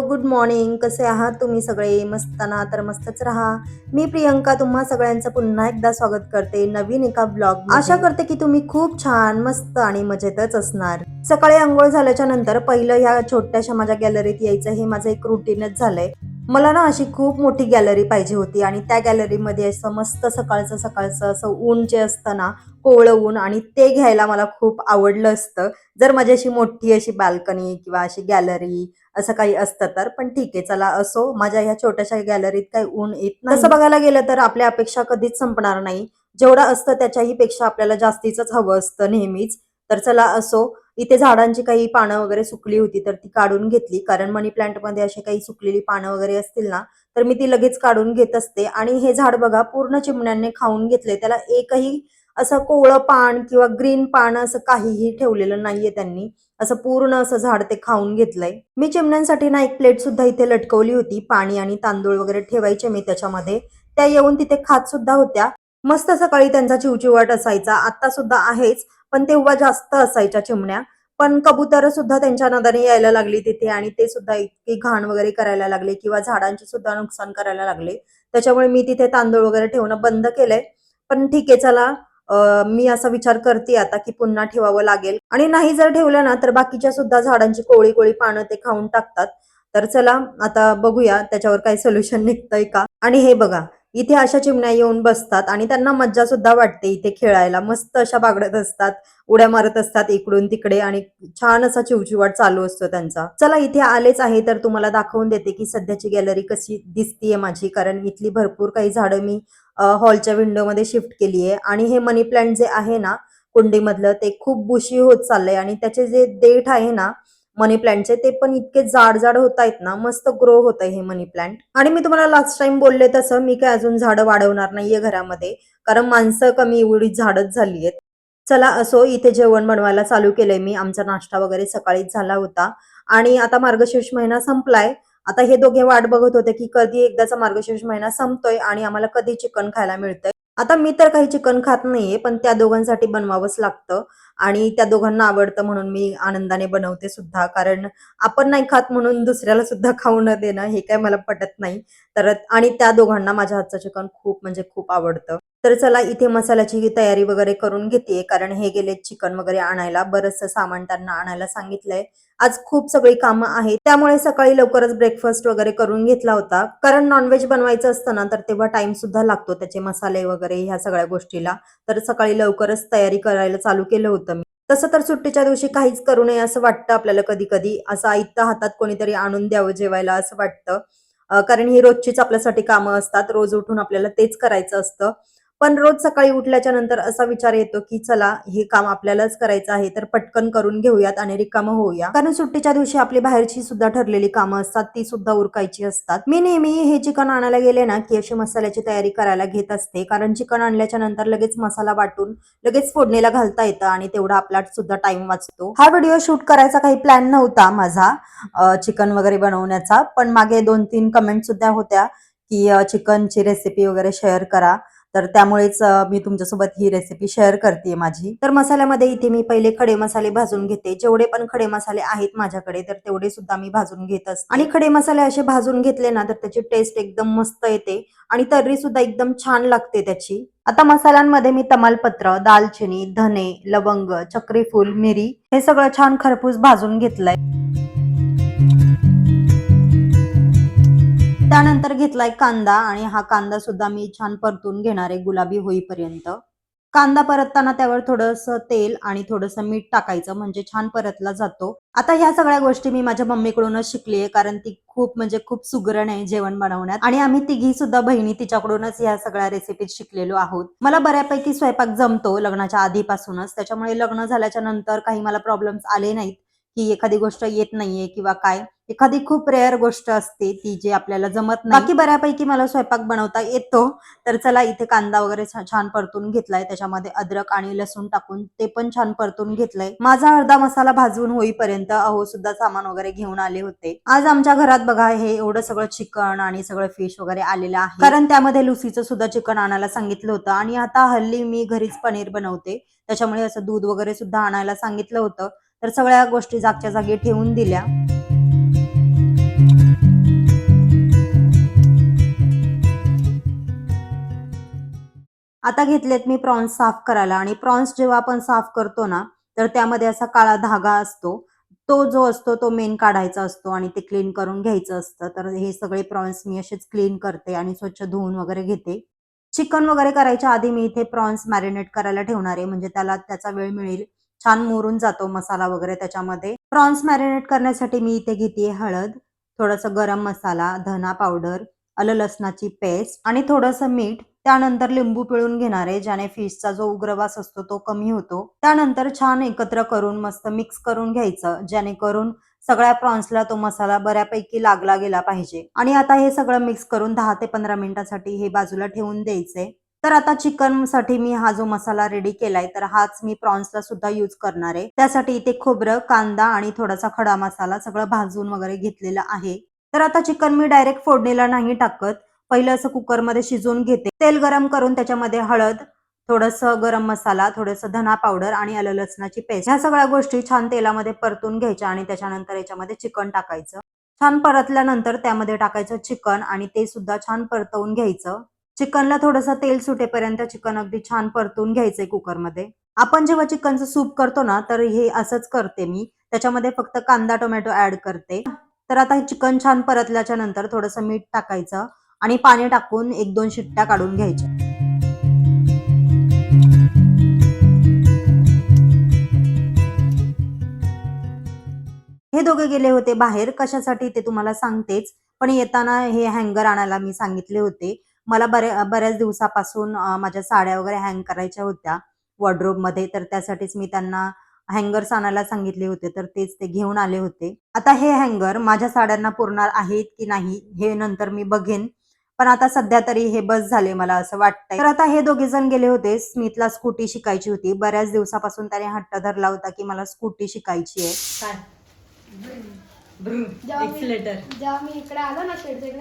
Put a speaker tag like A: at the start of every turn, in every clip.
A: Hello good morning. कसे आहात तुम्ही सगळे? मस्त ना तर मस्तच राहा. मी प्रियंका तुम्हा सगळ्यांचं पुन्हा एकदा स्वागत करते नवीन एका ब्लॉग आशा करते की तुम्ही खूप छान मस्त आणि मजेतच असणार. सकाळी आंघोळ झाल्याच्यानंतर पहिलं ह्या छोट्याशा माझ्या गॅलरीत यायचं हे माझं एक रुटीनच झालंय. मला ना अशी खूप मोठी गॅलरी पाहिजे होती आणि त्या गॅलरीमध्ये असं मस्त सकाळचं सकाळचं असं ऊन जे असतं ना कोवळं ऊन आणि ते घ्यायला मला खूप आवडलं असतं. जर माझी अशी मोठी अशी बाल्कनी किंवा अशी गॅलरी असं काही असतं तर. पण ठीक आहे चला असो. माझ्या ह्या छोट्याशा गॅलरीत काही ऊन येत नाही. तसं बघायला गेलं तर आपल्या अपेक्षा कधीच संपणार नाही. जेवढं असतं त्याच्याही पेक्षा आपल्याला जास्तीच हवं असतं नेहमीच. तर चला असो. इथे झाडांची काही पानं वगैरे सुकली होती तर ती काढून घेतली. कारण मनी प्लांटमध्ये अशी काही सुकलेली पानं वगैरे असतील ना तर मी ती लगेच काढून घेत असते. आणि हे झाड बघा पूर्ण चिमण्यांनी खाऊन घेतले त्याला एकही असं कोवळं पान किंवा ग्रीन पान असं काहीही ठेवलेलं नाहीये त्यांनी. असं पूर्ण असं झाड ते खाऊन घेतलंय. मी चिमण्यांसाठी ना एक प्लेट सुद्धा इथे लटकवली होती. पाणी आणि तांदूळ वगैरे ठेवायचे मी त्याच्यामध्ये. त्या येऊन तिथे खात सुद्धा होत्या. मस्त सकाळी त्यांचा चिवचिवाट असायचा. आता सुद्धा आहेच पण तेव्हा जास्त असायच्या चिमण्या. पण कबुतर सुद्धा त्यांच्या नादाने यायला लागली तिथे आणि ते सुद्धा इतकी घाण वगैरे करायला लागले किंवा झाडांचे सुद्धा नुकसान करायला लागले. त्याच्यामुळे मी तिथे तांदूळ वगैरे ठेवणं बंद केलंय. पण ठीक आहे चला. मी असा विचार करते आता की पुन्हा ठेवावं लागेल. आणि नाही जर ठेवलं ना तर बाकीच्या सुद्धा झाडांची कोळी कोळी पानं ते खाऊन टाकतात. तर चला आता बघूया त्याच्यावर काही सोल्युशन निघतंय का? आणि हे बघा इथे अशा चिमण्या येऊन बसतात आणि त्यांना मज्जा सुद्धा वाटते इथे खेळायला. मस्त अशा बागडत असतात उड्या मारत असतात इकडून तिकडे आणि छान असा चिवचिवाट चालू असतो त्यांचा. चला इथे आलेच आहे तर तुम्हाला दाखवून देते की सध्याची गॅलरी कशी दिसतीये माझी. कारण इथली भरपूर काही झाडं मी हॉलच्या विंडोमध्ये शिफ्ट केली आहे आणि हे मनी प्लांट जे आहे ना कुंडीमधलं ते खूप बुशी होत चाललंय. आणि त्याचे जे देठ आहे ना मनी प्लांटचे ते पण इतके जाड जाड होत आहेत ना मस्त ग्रो होत आहे हे मनी प्लांट आणि मी तुम्हाला लास्ट टाइम बोलले तसं मी काय अजून झाडं वाढवणार नाहीये घरामध्ये कारण माणसं कमी एवढी झाडच झाली आहेत चला असो इथे जेवण बनवायला चालू केलंय मी. आमचा नाश्ता वगैरे सकाळीच झाला होता. आणि आता मार्गशीर्ष महिना संपलाय. आता हे दोघे वाट बघत होते की कधी एकदाचा मार्गशीर्ष महिना संपतोय आणि आम्हाला कधी चिकन खायला मिळतंय. आता मी तर काही चिकन खात नाहीये पण त्या दोघांसाठी बनवावंच लागतं आणि त्या दोघांना आवडतं म्हणून मी आनंदाने बनवते सुद्धा. कारण आपण नाही खात म्हणून दुसऱ्याला सुद्धा खाऊ न देणं हे काय मला पटत नाही. तर आणि त्या दोघांना माझ्या हातचं चिकन खूप म्हणजे खूप आवडतं. तर चला इथे मसाल्याची तयारी वगैरे करून घेते कारण हे गेले चिकन वगैरे आणायला. बरंचसं सामान त्यांना आणायला सांगितलंय. आज खूप सगळी कामं आहेत. त्यामुळे सकाळी लवकरच ब्रेकफास्ट वगैरे करून घेतला होता. कारण नॉनव्हेज बनवायचं असतं ना तर तेव्हा टाइम सुद्धा लागतो त्याचे मसाले वगैरे ह्या सगळ्या गोष्टीला. तर सकाळी लवकरच तयारी करायला चालू केलं होतं मी. तसं तर सुट्टीच्या दिवशी काहीच करू नये असं वाटतं आपल्याला कधी कधी असं आयत्ता हातात कोणीतरी आणून द्यावं जेवायला असं वाटतं. कारण ही रोजचीच आपल्यासाठी कामं असतात. रोज उठून आपल्याला तेच करायचं असतं. पण रोज सकाळी उठल्याच्या नंतर असा विचार येतो की चला हे काम आपल्यालाच करायचं आहे तर पटकन करून घेऊयात आणि रिकामं होऊया. कारण सुट्टीच्या दिवशी आपली बाहेरची सुद्धा ठरलेली कामं असतात ती सुद्धा उरकायची असतात. मी नेहमी हे चिकन आणायला गेले ना की अशी मसाल्याची तयारी करायला घेत असते. कारण चिकन आणल्याच्या नंतर लगेच मसाला वाटून लगेच फोडणीला घालता येतं आणि तेवढा आपला सुद्धा टाइम वाचतो. हा व्हिडिओ शूट करायचा काही प्लॅन नव्हता माझा चिकन वगैरे बनवण्याचा. पण मागे दोन तीन कमेंट सुद्धा होत्या की चिकनची रेसिपी वगैरे शेअर करा. तर त्यामुळेच मी तुमच्यासोबत ही रेसिपी शेअर करते माझी. तर मसाल्यामध्ये इथे मी पहिले खडे मसाले भाजून घेते. जेवढे पण खडे मसाले आहेत माझ्याकडे तर तेवढे सुद्धा मी भाजून घेत असते. आणि खडे मसाले असे भाजून घेतले ना तर त्याची टेस्ट एकदम मस्त येते. आणि तर्री सुद्धा एकदम छान लागते त्याची. आता मसाल्यांमध्ये मी तमालपत्र दालचिनी धने लवंग चक्रीफूल मिरी हे सगळं छान खरपूस भाजून घेतलंय. त्यानंतर घेतलाय कांदा आणि हा कांदा सुद्धा मी छान परतून घेणार आहे गुलाबी होईपर्यंत. कांदा परतताना त्यावर थोडस तेल आणि थोडस मीठ टाकायचं म्हणजे छान परतला जातो. आता ह्या सगळ्या गोष्टी मी माझ्या मम्मीकडूनच शिकलीये कारण ती खूप म्हणजे खूप सुगरण आहे जेवण बनवण्यात. आणि आम्ही तिघी सुद्धा बहिणी तिच्याकडूनच ह्या सगळ्या रेसिपीत शिकलेलो आहोत. मला बऱ्यापैकी स्वयंपाक जमतो लग्नाच्या आधीपासूनच. त्याच्यामुळे लग्न झाल्याच्यानंतर काही मला प्रॉब्लेम्स आले नाहीत. की एखादी गोष्ट येत नाहीये किंवा काय. एखादी खूप रेअर गोष्ट असते ती जी आपल्याला जमत नाही. बाकी बऱ्यापैकी मला स्वयंपाक बनवता येतो. तर चला इथे कांदा वगैरे छान परतून घेतलाय. त्याच्यामध्ये अद्रक आणि लसूण टाकून ते पण छान परतून घेतलंय. माझा अर्धा मसाला भाजून होईपर्यंत अहो सुद्धा सामान वगैरे घेऊन आले होते. आज आमच्या घरात बघा हे एवढं सगळं चिकन आणि सगळं फिश वगैरे आलेलं आहे. कारण त्यामध्ये लुसीचं सुद्धा चिकन आणायला सांगितलं होतं. आणि आता हल्ली मी घरीच पनीर बनवते. त्याच्यामुळे असं दूध वगैरे सुद्धा आणायला सांगितलं होतं. तर सगळ्या गोष्टी जागच्या जागी ठेवून दिल्या. आता घेतलेत मी प्रॉन्स साफ करायला आणि प्रॉन्स जेव्हा आपण साफ करतो ना तर त्यामध्ये असा काळा धागा असतो. तो जो असतो तो मेन काढायचा असतो आणि ते क्लीन करून घ्यायचं असतं. तर हे सगळे प्रॉन्स मी असेच क्लीन करते आणि स्वच्छ धुवून वगैरे घेते. चिकन वगैरे करायच्या आधी मी इथे प्रॉन्स मॅरिनेट करायला ठेवणार आहे. म्हणजे त्याला त्याचा वेळ मिळेल. छान मोरून जातो मसाला वगैरे त्याच्यामध्ये. प्रॉन्स मॅरिनेट करण्यासाठी मी इथे घेते हळद थोडंसं गरम मसाला धना पावडर आलं लसणाची पेस्ट आणि थोडंसं मीठ. त्यानंतर लिंबू पिळून घेणार आहे ज्याने फिशचा जो उग्रवास असतो तो कमी होतो. त्यानंतर छान एकत्र करून मस्त मिक्स करून घ्यायचं जेणेकरून सगळ्या प्रॉन्सला तो मसाला बऱ्यापैकी लागला गेला पाहिजे. आणि आता हे सगळं मिक्स करून दहा ते पंधरा मिनिटासाठी हे बाजूला ठेवून द्यायचे तर आता चिकनसाठी मी हा जो मसाला रेडी केलाय तर हाच मी प्रॉन्सला सुद्धा युज करणार आहे. त्यासाठी इथे खोबरं कांदा आणि थोडासा खडा मसाला सगळं भाजून वगैरे घेतलेला आहे. तर आता चिकन मी डायरेक्ट फोडणीला नाही टाकत. पहिलं असं कुकरमध्ये शिजवून घेते. तेल गरम करून त्याच्यामध्ये हळद थोडंसं गरम मसाला थोडंसं धना पावडर आणि आलं लसणाची पेस्ट ह्या सगळ्या गोष्टी छान तेलामध्ये परतून घ्यायच्या आणि त्याच्यानंतर याच्यामध्ये चिकन टाकायचं. छान परतल्यानंतर त्यामध्ये टाकायचं चिकन आणि ते सुद्धा छान परतवून घ्यायचं. चिकनला थोडंसं तेल सुटेपर्यंत चिकन अगदी छान परतून घ्यायचंय कुकरमध्ये. आपण जेव्हा चिकनचं सूप करतो ना तर हे असंच करते मी. त्याच्यामध्ये फक्त कांदा टोमॅटो ऍड करते. तर आता हे चिकन छान परतल्याच्या नंतर थोडंसं मीठ टाकायचं आणि पाणी टाकून एक दोन शिट्ट्या काढून घ्यायच्या. हे दोघे गेले होते बाहेर. कशासाठी ते तुम्हाला सांगतेच. पण येताना हे हँगर आणायला मी सांगितले होते. मला बऱ्या बऱ्याच दिवसापासून माझ्या साड्या वगैरे हँग करायच्या होत्या वॉर्ड्रोबमध्ये तर त्यासाठीच मी त्यांना हँगर्स आणायला सांगितले होते तर तेच ते घेऊन आले होते. आता हे हँगर माझ्या साड्यांना पुरणार आहेत की नाही हे नंतर मी बघेन. पण आता सध्या तरी हे बस झाले मला असं वाटतंय. तर आता हे दोघे जण गेले होते स्मिथला स्कूटी शिकायची होती. बऱ्याच दिवसापासून त्याने हट्ट धरला होता की मला स्कूटी शिकायची आहे.
B: जेव्हा मी इकडे आलो ना शेडच्या इकडे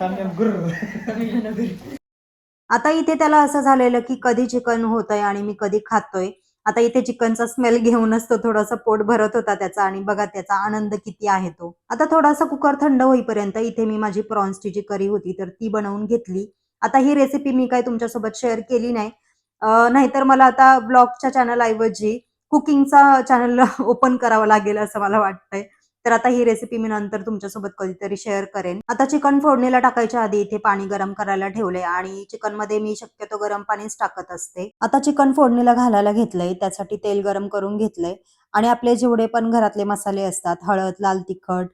A: आता इथे त्याला असं झालेलं की कधी चिकन होतंय आणि मी कधी खातोय. आता इथे चिकनचा स्मेल घेऊनच तो थोडासा पोट भरत होता त्याचा आणि बघा त्याचा आनंद किती आहे तो. आता थोडासा कुकर थंड होईपर्यंत इथे मी माझी प्रॉन्सची जी करी होती तर ती बनवून घेतली. आता ही रेसिपी मी काय तुमच्यासोबत शेअर केली नाही. नाहीतर मला आता ब्लॉगच्या चॅनल ऐवजी कुकिंगचा चॅनल ओपन करावं लागेल असं मला वाटतंय. तर आता ही रेसिपी मी नंतर तुमच्यासोबत कधीतरी शेअर करेन. आता चिकन फोडणीला टाकायच्या आधी इथे पाणी गरम करायला ठेवले आणि चिकनमध्ये मी शक्यतो गरम पाणीच टाकत असते. आता चिकन फोडणीला घालायला घेतलंय त्यासाठी तेल गरम करून घेतलंय आणि आपले जेवढे पण घरातले मसाले असतात हळद लाल तिखट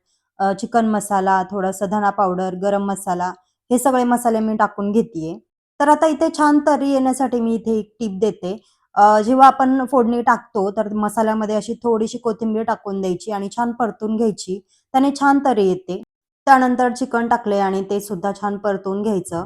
A: चिकन मसाला थोडासा धना पावडर गरम मसाला हे सगळे मसाले मी टाकून घेतेय. तर आता इथे छान तरी येण्यासाठी मी इथे एक टीप देते. जेव्हा आपण फोडणी टाकतो तर मसाल्यामध्ये अशी थोडीशी कोथिंबीर टाकून द्यायची आणि छान परतून घ्यायची. त्याने छान तरी येते. त्यानंतर चिकन टाकले आणि ते सुद्धा छान परतून घ्यायचं.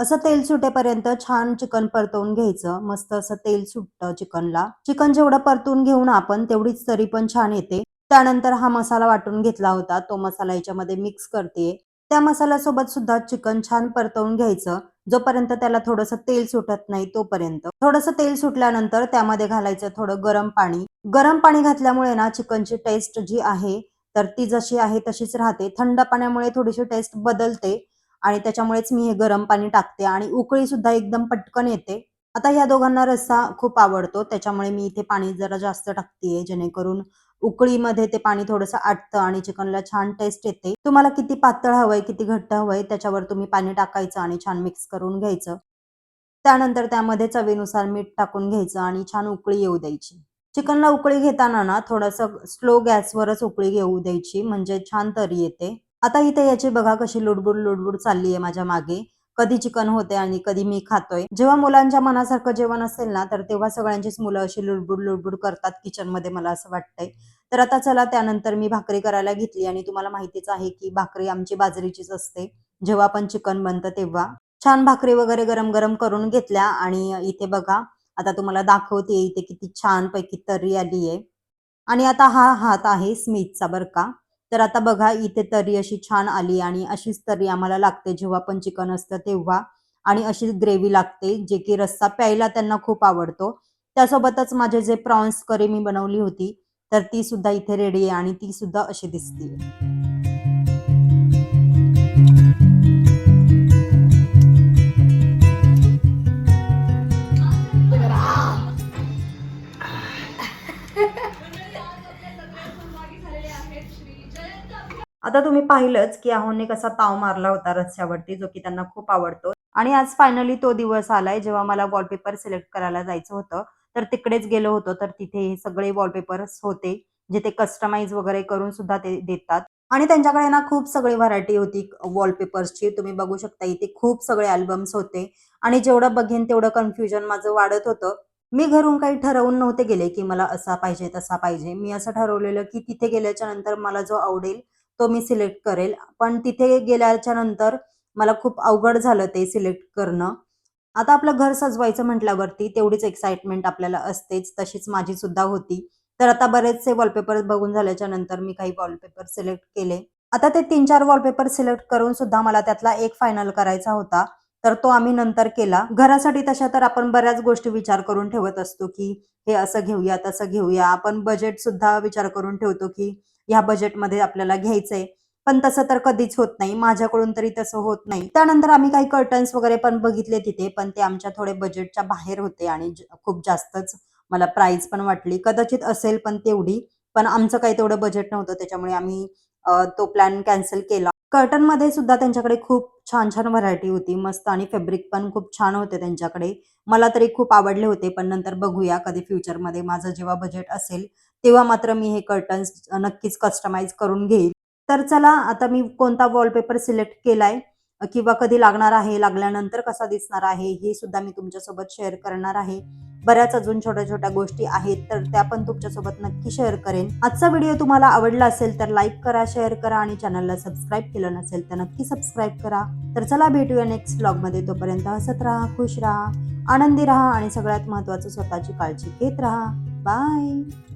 A: असं तेल सुटेपर्यंत छान चिकन परतवून घ्यायचं. मस्त असं तेल सुटतं चिकनला. चिकन जेवढं परतून घेऊन आपण तेवढीच तरी पण छान येते. त्यानंतर हा मसाला वाटून घेतला होता. तो मसाला याच्यामध्ये मिक्स करते. त्या मसाल्यासोबत सुद्धा चिकन छान परतवून घ्यायचं. जोपर्यंत त्याला थोडंसं तेल सुटत नाही तोपर्यंत. थोडंसं तेल सुटल्यानंतर त्यामध्ये घालायचं थोडं गरम पाणी. गरम पाणी घातल्यामुळे ना चिकनची टेस्ट जी आहे तर ती जशी आहे तशीच राहते. थंड पाण्यामुळे थोडीशी टेस्ट बदलते आणि त्याच्यामुळेच मी हे गरम पाणी टाकते आणि उकळी सुद्धा एकदम पटकन येते. आता या दोघांना रस्सा खूप आवडतो. त्याच्यामुळे मी इथे पाणी जरा जास्त टाकतेय जेणेकरून उकळीमध्ये ते पाणी थोडंसं आटतं आणि चिकनला छान टेस्ट येते. तुम्हाला किती पातळ हवंय किती घट्ट हवंय त्याच्यावर तुम्ही पाणी टाकायचं आणि छान मिक्स करून घ्यायचं. त्यानंतर त्यामध्ये चवीनुसार मीठ टाकून घ्यायचं आणि छान उकळी येऊ द्यायची. चिकनला उकळी घेताना ना थोडंसं स्लो गॅसवरच उकळी घेऊ द्यायची म्हणजे छान तरी येते. आता इथे याची बघा कशी लुडबुड लुडबुड चालली आहे माझ्या मागे. कधी चिकन होते आणि कधी मी खातोय. जेव्हा मुलांच्या मनासारखं जेवण असेल ना तर तेव्हा सगळ्यांचीच मुलं अशी लुडबुड लुडबुड करतात किचनमध्ये मला असं वाटतंय. तर आता चला त्यानंतर मी भाकरी करायला घेतली आणि तुम्हाला माहितीच आहे की भाकरी आमची बाजरीचीच असते. जेव्हा पण चिकन बनतं तेव्हा. छान भाकरी वगैरे गरम गरम करून घेतल्या आणि इथे बघा आता तुम्हाला दाखवते इथे किती छान पैकी तर्री आली आहे आणि आता हा हात आहे स्मिथचा बरं का. तर आता बघा इथे तर्री अशी छान आली आणि अशीच तर्री आम्हाला लागते. जेव्हा पण चिकन असतं तेव्हा. आणि अशीच ग्रेव्ही लागते जे की रस्सा प्यायला त्यांना खूप आवडतो. त्यासोबतच माझे जे प्रॉन्स करी मी बनवली होती तर ती सुद्धा इथे रेडी आहे आणि ती सुद्धा अशी दिसते आता तुम्ही पाहिलंच की अहोने कसा ताव मारला होता रस्त्यावरती जो की त्यांना खूप आवडतो. आणि आज फायनली तो दिवस आलाय जेव्हा मला वॉलपेपर सिलेक्ट करायला जायचं होतं. तर तिकडेच गेलो होतो तर तिथे हे सगळे वॉलपेपर्स होते जे ते कस्टमाइज वगैरे करून सुद्धा ते देतात. आणि त्यांच्याकडे ना खूप सगळी व्हरायटी होती वॉलपेपर्सची तुम्ही बघू शकता इथे खूप सगळे अल्बम्स होते. आणि जेवढं बघेन तेवढं कन्फ्युजन माझं वाढत होतं. मी घरून काही ठरवून नव्हते गेले की मला असा पाहिजे तसा पाहिजे. मी असं ठरवलेलं की तिथे गेल्याच्यानंतर मला जो आवडेल तो मी सिलेक्ट करेल. पण तिथे गेल्याच्यानंतर मला खूप अवघड झालं ते सिलेक्ट करणं. आता आपलं घर सजवायचं म्हटल्यावरती तेवढीच एक्साइटमेंट आपल्याला असतेच. तशीच माझी सुद्धा होती. तर आता बरेचसे वॉलपेपर बघून झाल्याच्यानंतर मी काही वॉलपेपर सिलेक्ट केले. आता ते तीन चार वॉलपेपर सिलेक्ट करून सुद्धा मला त्यातला एक फायनल करायचा होता. तर तो आम्ही नंतर केला. घरासाठी तशा तर आपण बऱ्याच गोष्टी विचार करून ठेवत असतो की हे असं घेऊया तसं घेऊया. आपण बजेट सुद्धा विचार करून ठेवतो की ह्या बजेटमध्ये आपल्याला घ्यायचंय. पण तसं तर कधीच होत नाही. माझ्याकडून तरी तसं होत नाही. त्यानंतर आम्ही काही कर्टन्स वगैरे पण बघितले तिथे पण ते आमच्या थोडे बजेटच्या बाहेर होते आणि खूप जास्तच मला प्राइस पण वाटली. कदाचित असेल पण तेवढी. पण आमचं काही तेवढं बजेट नव्हतं. त्याच्यामुळे आम्ही तो प्लॅन कॅन्सल केला. कर्टनमध्ये सुद्धा त्यांच्याकडे खूप छान छान व्हरायटी होती. मस्त आणि फॅब्रिक पण खूप छान होते त्यांच्याकडे. मला तरी खूप आवडले होते पण नंतर बघूया कधी फ्युचरमध्ये माझं जेव्हा बजेट असेल तेव्हा मात्र मी हे कर्टन्स नक्कीच कस्टमाइज करून घेईल. तर चला आता मी कोणता वॉलपेपर सिलेक्ट केलाय? किंवा कधी लागणार आहे? लागल्यानंतर कसा दिसणार आहे? हे सुद्धा मी तुमच्यासोबत शेअर करणार आहे. बऱ्याच अजून छोट्या छोट्या गोष्टी आहेत तर त्या पण तुमच्यासोबत नक्की शेअर करेन. आजचा व्हिडिओ तुम्हाला आवडला असेल तर लाईक करा शेअर करा आणि चॅनलला सबस्क्राईब केलं नसेल तर नक्की सबस्क्राईब करा. तर चला भेटूया नेक्स्ट ब्लॉगमध्ये तोपर्यंत हसत राहा खुश राहा आनंदी राहा आणि सगळ्यात महत्त्वाचं स्वतःची काळजी घेत राहा. बाय